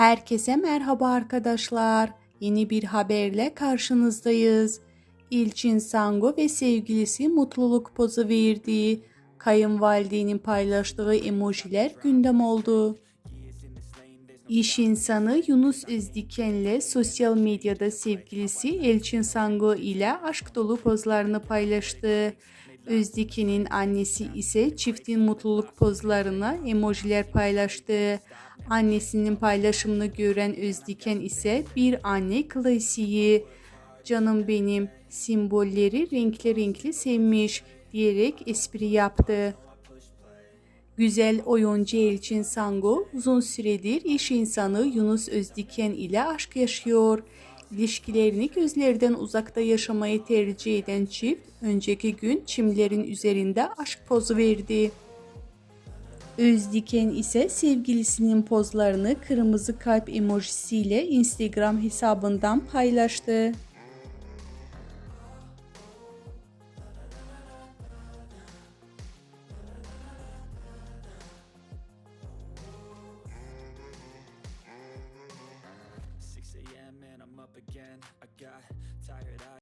Herkese merhaba arkadaşlar. Yeni bir haberle karşınızdayız. İlçin Sango ve sevgilisi mutluluk pozu verdi. Kayınvalidenin paylaştığı emojiler gündem oldu. İş insanı Yunus Özdiken'le sosyal medyada sevgilisi Elçin Sango ile aşk dolu pozlarını paylaştı. Özdiken'in annesi ise çiftin mutluluk pozlarına emojiler paylaştı. Annesinin paylaşımını gören Özdiken ise bir anne klasiği. Canım benim simbolleri renkli renkli sevmiş diyerek espri yaptı. Güzel oyuncu Elçin Sango uzun süredir iş insanı Yunus Özdiken ile aşk yaşıyor. İlişkilerini gözlerden uzakta yaşamayı tercih eden çift önceki gün çimlerin üzerinde aşk pozu verdi. Özdiken ise sevgilisinin pozlarını kırmızı kalp emojisiyle Instagram hesabından paylaştı. Again. I got tired eyes.